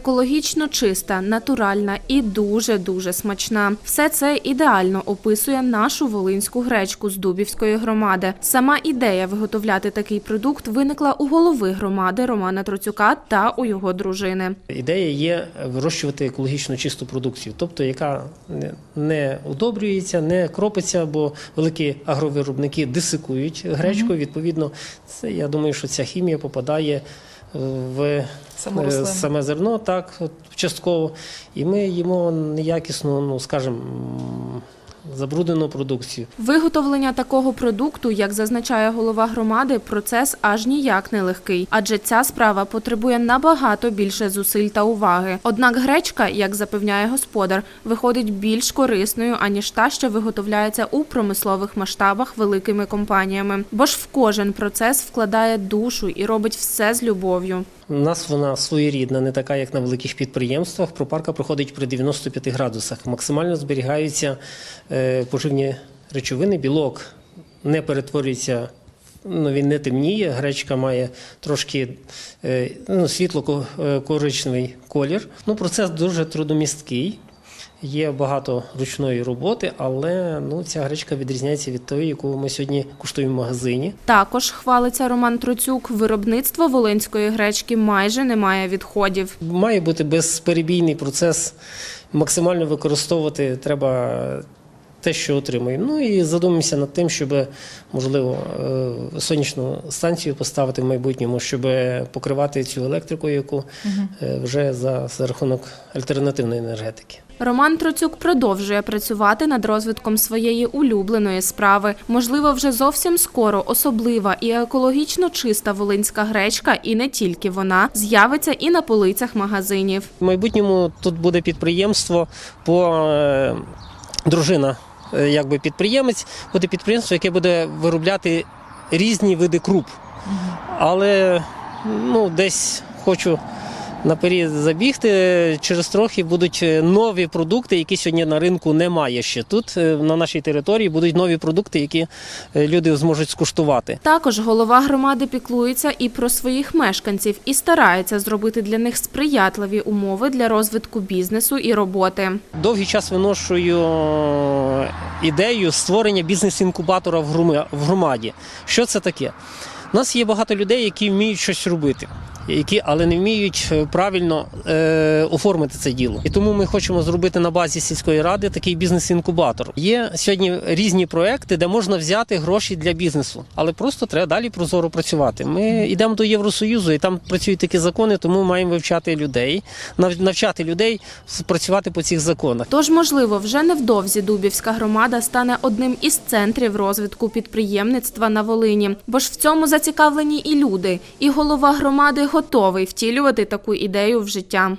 екологічно чиста, натуральна і дуже дуже смачна. Все це ідеально описує нашу волинську гречку з Дубівської громади. Сама ідея виготовляти такий продукт виникла у голови громади Романа Троцюка та у його дружини. Ідея є вирощувати екологічно чисту продукцію, тобто яка не- удобрюється, не кропиться, бо великі агровиробники дисикують гречку. Відповідно, це я думаю, що ця хімія попадає в Саму е, саме зерно, так частково, і ми їмо неякісну, ну скажімо, забруднену продукцію. Виготовлення такого продукту, як зазначає голова громади, процес аж ніяк не легкий, адже ця справа потребує набагато більше зусиль та уваги. Однак гречка, як запевняє господар, виходить більш корисною аніж та, що виготовляється у промислових масштабах великими компаніями. Бо ж в кожен процес вкладає душу і робить все з любов'ю. У нас вона своєрідна, не така, як на великих підприємствах. Пропарка проходить при 95 градусах. Максимально зберігаються поживні речовини, білок не перетворюється. Ну, він не темніє, гречка має трошки е, ну, світло-коричневий колір. Ну, процес дуже трудомісткий. Є багато ручної роботи, але ну, ця гречка відрізняється від тої, яку ми сьогодні куштуємо в магазині. Також хвалиться Роман Троцюк. Виробництво волинської гречки майже не має відходів. Має бути безперебійний процес, максимально використовувати треба те, що отримуємо. Ну і задумаємося над тим, щоб, можливо, е, сонячну станцію поставити в майбутньому, щоб покривати цю електрику, яку е, вже за, за рахунок альтернативної енергетики. Роман Троцюк продовжує працювати над розвитком своєї улюбленої справи. Можливо, вже зовсім скоро особлива і екологічно чиста волинська гречка, і не тільки вона, з'явиться і на полицях магазинів. В майбутньому тут буде підприємство по е, дружина, якби підприємець, буде підприємство, яке буде виробляти різні види круп. Але ну, десь хочу наперед забігти. Через трохи будуть е, нові продукти, які сьогодні на ринку немає ще. Тут е, на нашій території будуть нові продукти, які е, люди зможуть скуштувати. Також голова громади піклується і про своїх мешканців і старається зробити для них сприятливі умови для розвитку бізнесу і роботи. Довгий час виношую е, ідею створення бізнес-інкубатора в громаді. Що це таке? У нас є багато людей, які вміють щось робити. Які але не вміють е, правильно е, оформити це діло, і тому ми хочемо зробити на базі сільської ради такий бізнес-інкубатор. Є сьогодні різні проекти, де можна взяти гроші для бізнесу, але просто треба далі прозоро працювати. Ми йдемо до Євросоюзу, і там працюють такі закони, тому маємо вивчати людей, навчати людей працювати по цих законах. Тож, можливо, вже невдовзі Дубівська громада стане одним із центрів розвитку підприємництва на Волині. Бо ж в цьому зацікавлені і люди, і голова громади готовий втілювати таку ідею в життя.